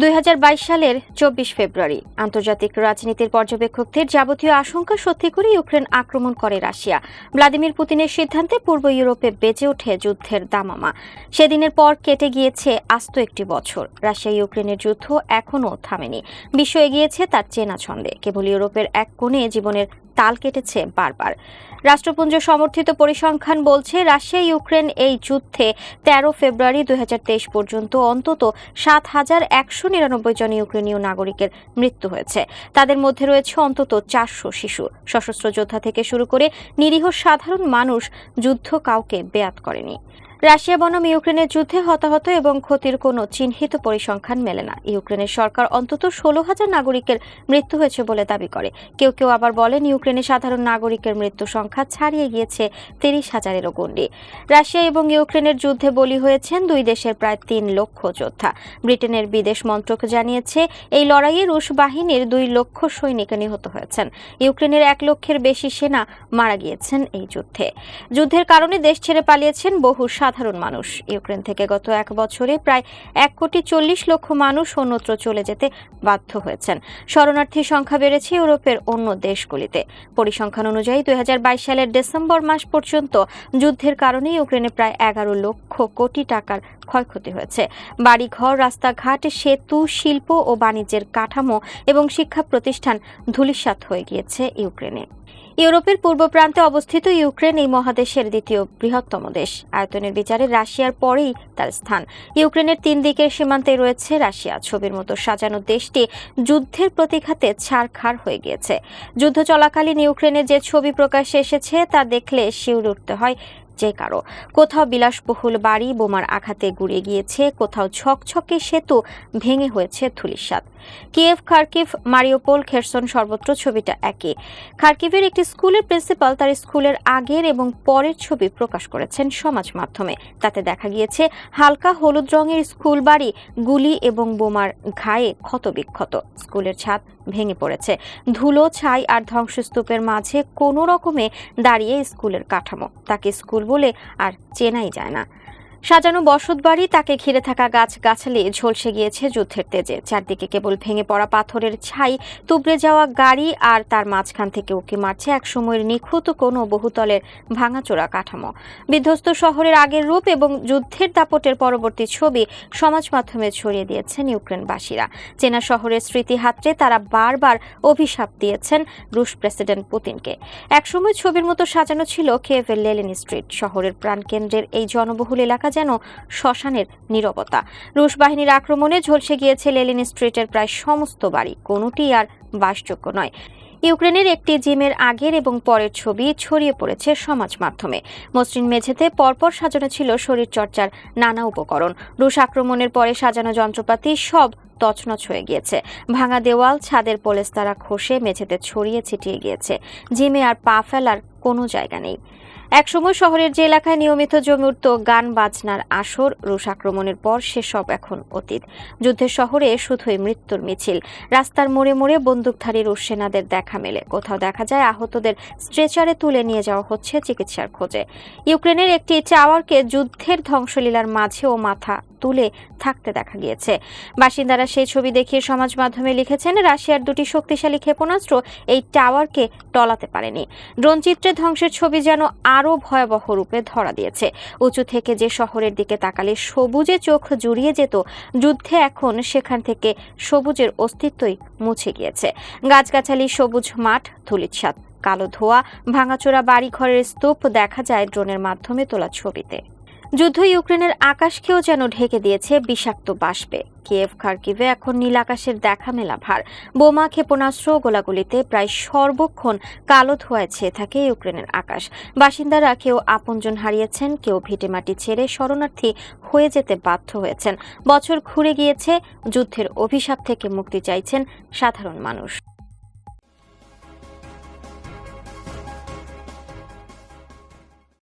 দুই হাজার বাইশ সালের চব্বিশ ফেব্রুয়ারি। আন্তর্জাতিক রাজনীতির পর্যবেক্ষকদের যাবতীয় আশঙ্কা সত্যি করে ইউক্রেন আক্রমণ করে রাশিয়া। ভ্লাদিমির পুতিনের সিদ্ধান্তে পূর্ব ইউরোপে বেঁচে ওঠে যুদ্ধের দামামা। সেদিনের পর কেটে গিয়েছে আস্ত একটি বছর। রাশিয়া ইউক্রেনের যুদ্ধ এখনও থামেনি। বিশ্ব এগিয়েছে তার চেনা ছন্দে। কেবল ইউরোপের এক কোণে জীবনের তাল কেটেছে বারবার। রাষ্ট্রপুঞ্জ সমর্থিত পরিসংখ্যান বলছে রাশিয়া ইউক্রেন এই যুদ্ধে তেরো ফেব্রুয়ারি দুই হাজার তেইশ পর্যন্ত অন্তত সাত হাজার একশো নিরানব্বই জন ইউক্রেনীয় নাগরিকের মৃত্যু হয়েছে। তাদের মধ্যে রয়েছে অন্তত চারশো শিশু। সশস্ত্র যোদ্ধা থেকে শুরু করে নিরীহ সাধারণ মানুষ যুদ্ধ কাউকে বেয়াত করেনি। রাশিয়া বনাম ইউক্রেনের যুদ্ধে হতাহত এবং ক্ষতির কোনো চিহ্নিত পরিসংখ্যান মেলে না। ইউক্রেনের সরকার অন্তত ষোলো হাজার নাগরিকের মৃত্যু হয়েছে বলে দাবি করে। কেউ কেউ আবার বলেন ইউক্রেনের সাধারণ নাগরিকের মৃত্যু সংখ্যা ছাড়িয়ে গিয়েছে তিরিশ হাজারেরও গণ্ডি। রাশিয়া এবং ইউক্রেনের যুদ্ধে বলি হয়েছেন দুই দেশের প্রায় তিন লক্ষ যোদ্ধা। ব্রিটেনের বিদেশ মন্ত্রক জানিয়েছে, এই লড়াইয়ে রুশ বাহিনীর দুই লক্ষ সৈনিক নিহত হয়েছেন। ইউক্রেনের এক লক্ষের বেশি সেনা মারা গিয়েছেন এই যুদ্ধে। যুদ্ধের কারণে দেশ ছেড়ে পালিয়েছেন বহু সাধারণ মানুষ। ইউক্রেন থেকে গত এক বছরে প্রায় এক কোটি চল্লিশ লক্ষ মানুষ অন্যত্র চলে যেতে বাধ্য হয়েছেন। শরণার্থী সংখ্যা বেড়েছে ইউরোপের অন্য দেশগুলিতে। পরিসংখ্যান অনুযায়ী দুই হাজার বাইশ সালের ডিসেম্বর মাস পর্যন্ত যুদ্ধের কারণে ইউক্রেনে প্রায় এগারো লক্ষ কোটি টাকার ক্ষয়ক্ষতি হয়েছে। বাড়িঘর, রাস্তাঘাট, সেতু, শিল্প ও বাণিজ্যের কাঠামো এবং শিক্ষা প্রতিষ্ঠান ধূলিসাৎ হয়ে গিয়েছে ইউক্রেনে। ইউরোপের পূর্ব প্রান্তে অবস্থিত ইউক্রেন এই মহাদেশের দ্বিতীয় বৃহত্তম দেশ। আয়তনের বিচারে রাশিয়ার পরেই তার স্থান। ইউক্রেনের তিন দিকের সীমান্তে রয়েছে রাশিয়া। ছবির মতো সাজানো দেশটি যুদ্ধের প্রতিঘাতে ছাড়খাড় হয়ে গিয়েছে। যুদ্ধ চলাকালীন ইউক্রেনে যে ছবি প্রকাশ্যে এসেছে, তা দেখলে শিউর উঠতে হয় যে কারও। কোথাও বিলাসবহুল বাড়ি বোমার আঘাতে গুড়িয়ে গিয়েছে, কোথাও ছকছকে সেতু ভেঙে হয়েছে ধুলিস্বাদ কিয়েভ, খার্কিভ, মারিওপোল, খেরসন সর্বত্র ছবিটা একই। খার্কিভের একটি স্কুলের প্রিন্সিপাল তার স্কুলের আগের এবং পরের ছবি প্রকাশ করেছেন সমাজ মাধ্যমে। তাতে দেখা গিয়েছে, হালকা হলুদ রঙের স্কুল বাড়ি গুলি এবং বোমার ঘায়ে ক্ষতবিক্ষত। স্কুলের ছাদ ভেঙে পড়েছে। ধুলো, ছাই আর ধ্বংসস্তূপের মাঝে কোনো রকমে দাঁড়িয়ে স্কুলের কাঠামো। তাকে স্কুল বলে আর চেনাই যায় না। সাজানো বসত বাড়ি, তাকে ঘিরে থাকা গাছ গাছালি ঝলসে গিয়েছে যুদ্ধের তেজে। চারদিকে কেবল ভেঙে পড়া পাথরের ছাই, তুবড়ে যাওয়া গাড়ি আর তার মাঝখান থেকে উকি মারছে এক সময়ের নিখুঁত কোনো বহুতলের ভাঙাচোরা কাঠামো। বিধ্বস্ত শহরের আগের রূপ এবং যুদ্ধের দাপটের পরবর্তী ছবি সমাজ মাধ্যমে ছড়িয়ে দিয়েছেন ইউক্রেনবাসীরা। চেনা শহরের স্মৃতি হাতড়ে তারা বারবার অভিশাপ দিয়েছেন রুশ প্রেসিডেন্ট পুতিনকে। একসময় ছবির মতো সাজানো ছিল কেভের লেলিন স্ট্রিট। শহরের প্রাণকেন্দ্রের এই জনবহুল এলাকা যেন শ্মশানের নীরবতা। রুশ বাহিনীর আক্রমণে ঝলসে গিয়েছে লেলিন স্ট্রিটের প্রায় সমস্ত বাড়ি। কোনোটি আর বাসযোগ্য নয়। ইউক্রেনের একটি জিমের আগের এবং পরের ছবি ছড়িয়ে পড়েছে সমাজ মাধ্যমে। মসৃণ মেঝেতে পরপর সাজানো ছিল শরীরচর্চার নানা উপকরণ। রুশ আক্রমণের পরে সাজানো যন্ত্রপাতি সব তছনছ হয়ে গিয়েছে। ভাঙা দেওয়াল, ছাদের পলেস্তারা খসে মেঝেতে ছড়িয়ে ছিটিয়ে গিয়েছে। জিমে আর পা ফেলার কোনো জায়গা নেই। একসময় শহরের যে এলাকায় নিয়মিত জমে উঠত গান বাজনার আসর রুশ আক্রমণের পর সেসব এখন অতীত। যুদ্ধের শহরে শুধুই মৃত্যুর মিছিল। রাস্তার মোড়ে মোড়ে বন্দুকধারী রুশ সেনাদের দেখা মেলে। কোথাও দেখা যায় আহতদের স্ট্রেচারে তুলে নিয়ে যাওয়া হচ্ছে চিকিৎসার খোঁজে। ইউক্রেনের একটি টাওয়ারকে যুদ্ধের ধ্বংসলীলার মাঝেও মাথা তুলে থাকতে দেখা গিয়েছে। বাসিন্দারা সেই ছবি দেখিয়ে সমাজ মাধ্যমে লিখেছেন, রাশিয়ার দুটি শক্তিশালী ক্ষেপণাস্ত্র এই টাওয়ারকে টলাতে পারেনি। ড্রোন চিত্রে ধ্বংসের ছবি যেন আরও ভয়াবহ রূপে ধরা দিয়েছে। উঁচু থেকে যে শহরের দিকে তাকালে সবুজে চোখ জুড়িয়ে যেত, যুদ্ধে এখন সেখান থেকে সবুজের অস্তিত্বই মুছে গিয়েছে। গাছগাছালি, সবুজ মাঠ ধুলিচ্ছাদ কালো ধোয়া, ভাঙাচোরা বাড়িঘরের স্তূপ দেখা যায় ড্রোনের মাধ্যমে তোলা ছবিতে। যুদ্ধ ইউক্রেনের আকাশকেও যেন ঢেকে দিয়েছে বিষাক্ত বাষ্পে। কিয়েভ খার্কিভে এখন নীল আকাশের দেখা মেলা ভার। বোমা, ক্ষেপণাস্ত্র গোলাগুলিতে প্রায় সর্বক্ষণ কালো ধোয়ায় ছেয়ে থাকে ইউক্রেনের আকাশ। বাসিন্দারা কেউ আপনজন হারিয়েছেন, কেউ ভিটেমাটি ছেড়ে শরণার্থী হয়ে যেতে বাধ্য হয়েছেন। বছর ঘুরে গিয়েছে, যুদ্ধের অভিশাপ থেকে মুক্তি চাইছেন সাধারণ মানুষ।